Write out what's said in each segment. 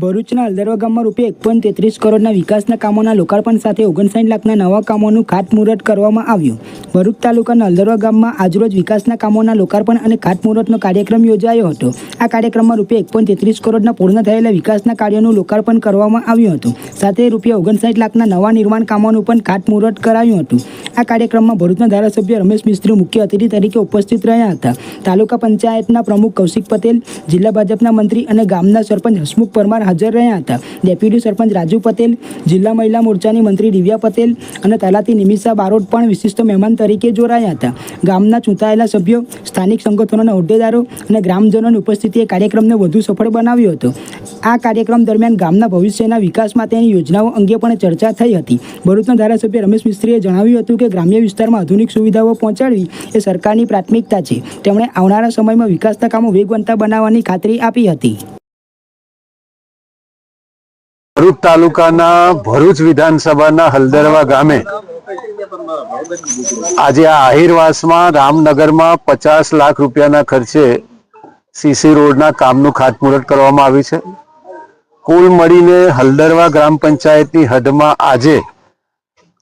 ભરૂચના અલદરવા ગામમાં રૂપિયા એક પોઈન્ટ તેત્રીસ કરોડના વિકાસના કામોના લોકાર્પણ સાથે ઓગણસાઠ લાખના નવા કામોનું ખાતમુહૂર્ત કરવામાં આવ્યું. ભરૂચ તાલુકાના અલદરવા ગામમાં આજરોજ વિકાસના કામોના લોકાર્પણ અને ખાતમુહૂર્તનો કાર્યક્રમ યોજાયો હતો. આ કાર્યક્રમમાં રૂપિયા એક પોઈન્ટ તેત્રીસ કરોડના પૂર્ણ થયેલા વિકાસના કાર્યોનું લોકાર્પણ કરવામાં આવ્યું હતું. સાથે રૂપિયા ઓગણસાઠ લાખના નવા નિર્માણ કામોનું પણ ખાતમુહૂર્ત કરાયું હતું. આ કાર્યક્રમમાં ભરૂચના ધારાસભ્ય રમેશ મિસ્ત્રી મુખ્ય અતિથિ તરીકે ઉપસ્થિત રહ્યા હતા. તાલુકા પંચાયતના પ્રમુખ કૌશિક પટેલ, જિલ્લા ભાજપના મંત્રી અને ગામના સરપંચ હસમુખ પરમાર હાજર રહ્યા હતા. ડેપ્યુટી સરપંચ રાજુ પટેલ, જિલ્લા મહિલા મોરચાની મંત્રી દિવ્યા પટેલ અને તલાટી નિમિષા બારોટ પણ વિશિષ્ટ મહેમાન તરીકે જોડાયા હતા. ગામના ચૂંટાયેલા સભ્યો, સ્થાનિક સંગઠનોના હોદ્દેદારો અને ગ્રામજનોની ઉપસ્થિતિએ કાર્યક્રમને વધુ સફળ બનાવ્યો હતો. આ કાર્યક્રમ દરમિયાન ગામના ભવિષ્યના વિકાસ માટેની યોજનાઓ અંગે પણ ચર્ચા થઈ હતી. ભરૂચના ધારાસભ્ય રમેશ મિસ્ત્રીએ જણાવ્યું હતું કે ગ્રામ્ય વિસ્તારમાં આધુનિક સુવિધાઓ પહોંચાડવી એ સરકારની પ્રાથમિકતા છે. તેમણે આવનારા સમયમાં વિકાસના કામો વેગવંતા બનાવવાની ખાતરી આપી હતી. ભરૂચ તાલુકાના ભરૂચ વિધાનસભાના હલદરવા ગામે આજે આ આહિરવાસમાં રામનગરમાં પચાસ લાખ રૂપિયાના ખર્ચે સીસી રોડના કામનું ખાતમુહૂર્ત કરવામાં આવ્યું છે. કુલ મળીને હલદરવા ગ્રામ પંચાયતની હદમાં આજે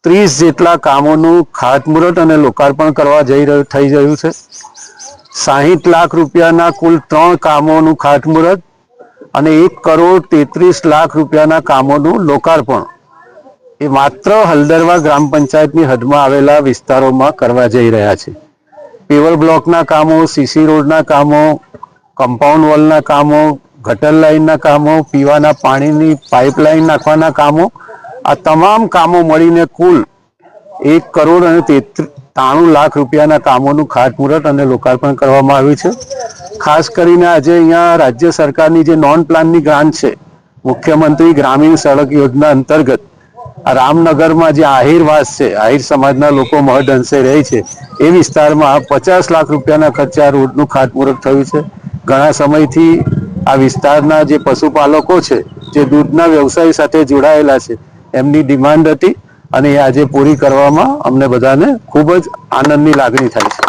ત્રીસ જેટલા કામોનું ખાતમુહૂર્ત અને લોકાર્પણ કરવા જઈ રહ્યું, થઈ રહ્યું છે. સાહીઠ લાખ રૂપિયાના કુલ ત્રણ કામોનું ખાતમુહૂર્ત અને એક કરોડ તેત્રીસ લાખ રૂપિયાના કામોનું લોકાર્પણ. એ માત્ર હલદરવા ગ્રામ પંચાયતની હદમાં આવેલા વિસ્તારોમાં કરવા જઈ રહ્યા છે. પેવર બ્લોકના કામો, સીસી રોડના કામો, કમ્પાઉન્ડ વોલના કામો, ગટર લાઇનના કામો, પીવાના પાણીની પાઇપલાઇન નાખવાના કામો, આ તમામ કામો મળીને કુલ એક કરોડ અને ત્રાણું લાખ રૂપિયાના કામોનું ખાતમુહૂર્ત અને લોકાર્પણ કરવામાં આવ્યું છે. ખાસ કરીને આજે અહીંયા રાજ્ય સરકારની જે નોન પ્લાનની ગ્રાન્ટ છે, મુખ્યમંત્રી ગ્રામીણ સડક યોજના અંતર્ગત રામનગરમાં જે આહિરવાસ છે, આહિર સમાજના લોકો મહદ અંશે રહે છે, એ વિસ્તારમાં પચાસ લાખ રૂપિયાના ખર્ચે આ રોડનું ખાતમુહૂર્ત થયું છે. ઘણા સમયથી આ વિસ્તારના જે પશુપાલકો છે, જે દૂધના વ્યવસાય સાથે જોડાયેલા છે, એમની ડિમાન્ડ હતી અને એ આજે પૂરી કરવામાં અમને બધાને ખૂબ જ આનંદની લાગણી થાય છે.